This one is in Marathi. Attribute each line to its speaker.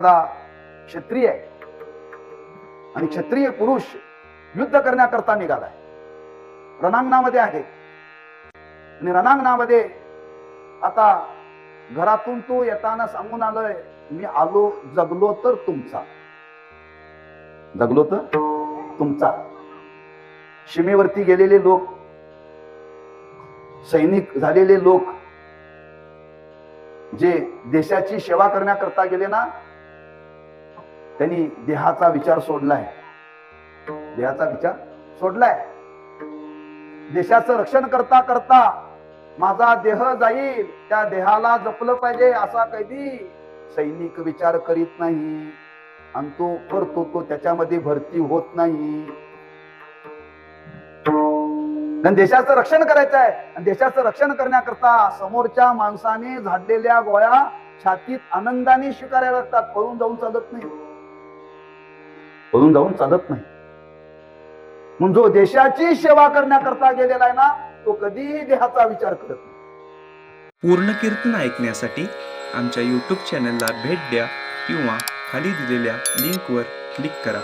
Speaker 1: एखादा क्षत्रिय आहे. आणि क्षत्रिय पुरुष युद्ध करण्याकरता निघालाय. रणांगणामध्ये आहे. आणि रणांगणामध्ये आता घरातून तो येताना सांगून आलोय मी आलो जगलो तर तुमचा. जगलो तर तुमचा. सीमेवरती गेलेले लोक सैनिक झालेले लोक जे देशाची सेवा करण्याकरता गेले ना त्यांनी देहाचा विचार सोडलाय. देहाचा विचार सोडलाय. देशाचं रक्षण करता करता माझा देह जाईल. त्या देहाला जपलं पाहिजे असा कधी सैनिक विचार करीत नाही. आणि तो करतो तो त्याच्यामध्ये भरती होत नाही. देशाचं रक्षण करायचं आहे आणि देशाचं रक्षण करण्याकरता समोरच्या माणसाने झाडलेल्या गोळ्या छातीत आनंदाने स्वीकारायला लागतात. पळून जाऊन चालत नाही. पळून जाऊन चालत नाही. म्हणून जो देशाची सेवा करण्याकरता गेलेला आहे ना तो कधीही देहाचा विचार करत नाही.
Speaker 2: पूर्ण कीर्तन ऐकण्यासाठी आमच्या यूट्यूब चॅनलला भेट द्या किंवा खाली दिलेल्या लिंकवर क्लिक करा.